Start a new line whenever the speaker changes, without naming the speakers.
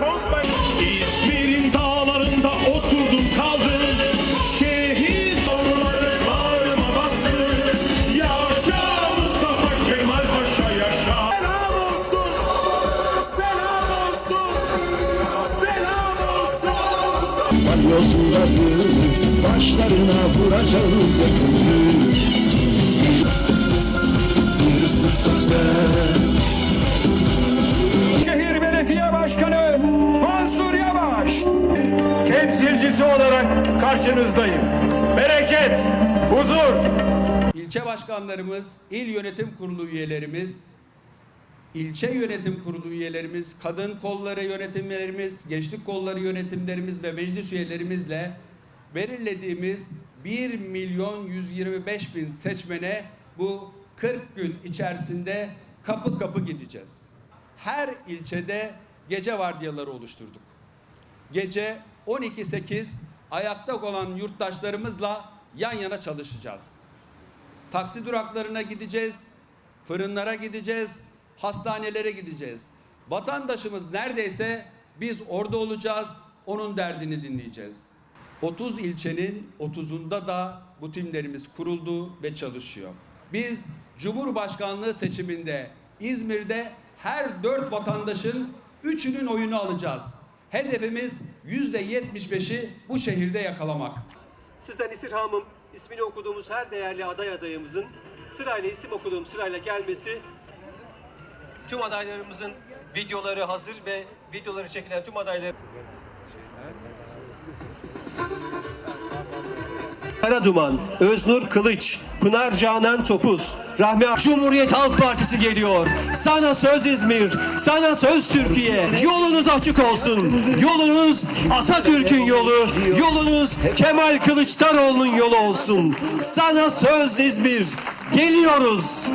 İzmir'in dağlarında oturdum kaldım. Şehir soruları bağrıma bastım.
Yaşa Mustafa Kemal Paşa yaşa. Selam olsun, selam olsun, selam olsun. Balyozun başlarına vuracağız yakında.
Temsilcisi olarak karşınızdayım. Bereket, huzur,
İlçe başkanlarımız, il yönetim kurulu üyelerimiz, ilçe yönetim kurulu üyelerimiz, kadın kolları yönetimlerimiz, gençlik kolları yönetimlerimiz ve meclis üyelerimizle belirlediğimiz 1 milyon 125 bin seçmene bu 40 gün içerisinde kapı kapı gideceğiz. Her ilçede gece vardiyaları oluşturduk. Gece 12-8 ayakta olan yurttaşlarımızla yan yana çalışacağız. Taksi duraklarına gideceğiz, fırınlara gideceğiz, hastanelere gideceğiz. Vatandaşımız neredeyse biz orada olacağız, onun derdini dinleyeceğiz. 30 ilçenin 30'unda da bu timlerimiz kuruldu ve çalışıyor. Biz Cumhurbaşkanlığı seçiminde İzmir'de her dört vatandaşın üçünün oyunu alacağız. Hedefimiz yüzde 75'i bu şehirde yakalamak.
Sizden istirhamım ismini okuduğumuz her değerli aday adayımızın sırayla isim okuduğum sırayla gelmesi tüm adaylarımızın videoları hazır ve videoları çekilen tüm adaylar Karaduman, Öznur Kılıç, Pınar Canan Topuz, Rahmi Cumhuriyet Halk Partisi geliyor. Sana söz İzmir, sana söz Türkiye. Yolunuz açık olsun. Yolunuz Atatürk'ün yolu, yolunuz Kemal Kılıçdaroğlu'nun yolu olsun. Sana söz İzmir. Geliyoruz.